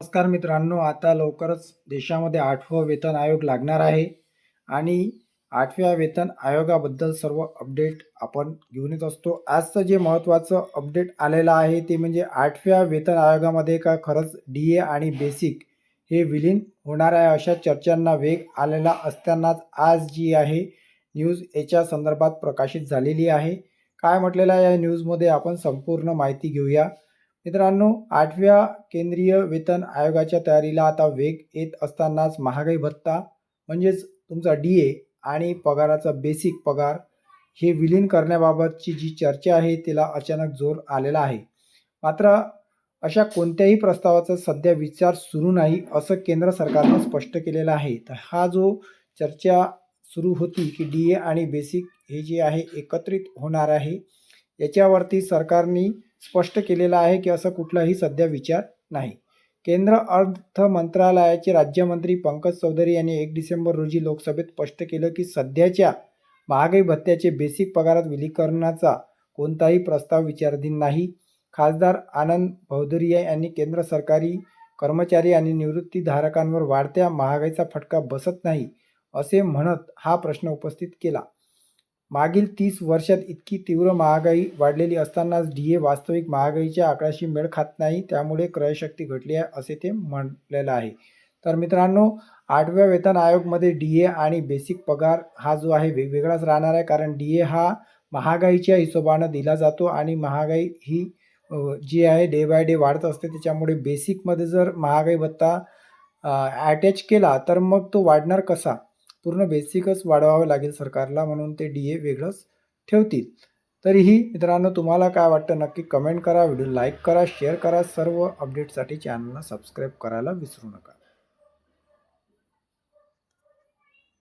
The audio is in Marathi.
नमस्कार मित्रांनो आता लवकरच देशामध्ये आठवं वेतन आयोग लागणार आहे आणि आठव्या वेतन आयोगाबद्दल सर्व अपडेट आपण घेऊन येत असतो. आजचं जे महत्त्वाचं अपडेट आलेलं आहे ते म्हणजे आठव्या वेतन आयोगामध्ये का खरंच डी ए आणि बेसिक हे विलीन होणार आहे अशा चर्चांना वेग आलेला असतानाच आज जी आहे न्यूज याच्या संदर्भात प्रकाशित झालेली आहे. काय म्हटलेलं आहे या न्यूजमध्ये आपण संपूर्ण माहिती घेऊया. मित्रांनो आठव्या केंद्रीय वेतन आयोगाच्या तयारीला आता वेग येत असतानाच महागाई भत्ता म्हणजेच तुमचा डी ए आणि पगाराचा बेसिक पगार हे विलीन करण्याबाबतची जी चर्चा आहे तिला अचानक जोर आलेला आहे. मात्र अशा कोणत्याही प्रस्तावाचा सध्या विचार सुरू नाही असं केंद्र सरकारनं स्पष्ट केलेलं आहे. तर हा जो चर्चा सुरू होती की डी ए आणि बेसिक हे जे आहे एकत्रित होणार आहे याच्यावरती सरकारने स्पष्ट केलेलं आहे की असं कुठलाही सध्या विचार नाही. केंद्र अर्थ मंत्रालयाचे राज्यमंत्री पंकज चौधरी यांनी एक डिसेंबर रोजी लोकसभेत स्पष्ट केलं की सध्याच्या महागाई भत्त्याचे बेसिक पगारात विलीकरणाचा कोणताही प्रस्ताव विचाराधीन नाही. खासदार आनंद भौदरिया यांनी केंद्र सरकारी कर्मचारी आणि निवृत्तीधारकांवर वाढत्या महागाईचा फटका बसत नाही असे म्हणत हा प्रश्न उपस्थित केला. मागील तीस वर्षात इतकी तीव्र महागाई वाढलेली असतानाच डी ए वास्तविक महागाईच्या आकड्याशी मेळ खात नाही त्यामुळे क्रयशक्ती घटली आहे असे ते म्हटलेलं आहे. तर मित्रांनो आठव्या वेतन आयोगमध्ये डी ए आणि बेसिक पगार हा जो आहे वेगवेगळाच राहणार आहे कारण डी ए हा महागाईच्या हिशोबानं दिला जातो आणि महागाई ही जी आहे डे बाय डे वाढत असते त्याच्यामुळे बेसिकमध्ये जर महागाई भत्ता अटॅच केला तर मग तो वाढणार कसा? पूर्ण बेसिकच वाढवावं लागेल सरकारला म्हणून ते डी ए वेगळंच ठेवतील. तरीही मित्रांनो तुम्हाला काय वाटतं नक्की कमेंट करा व्हिडिओ लाईक करा शेअर करा. सर्व अपडेटसाठी चॅनलला सबस्क्राईब करायला विसरू नका.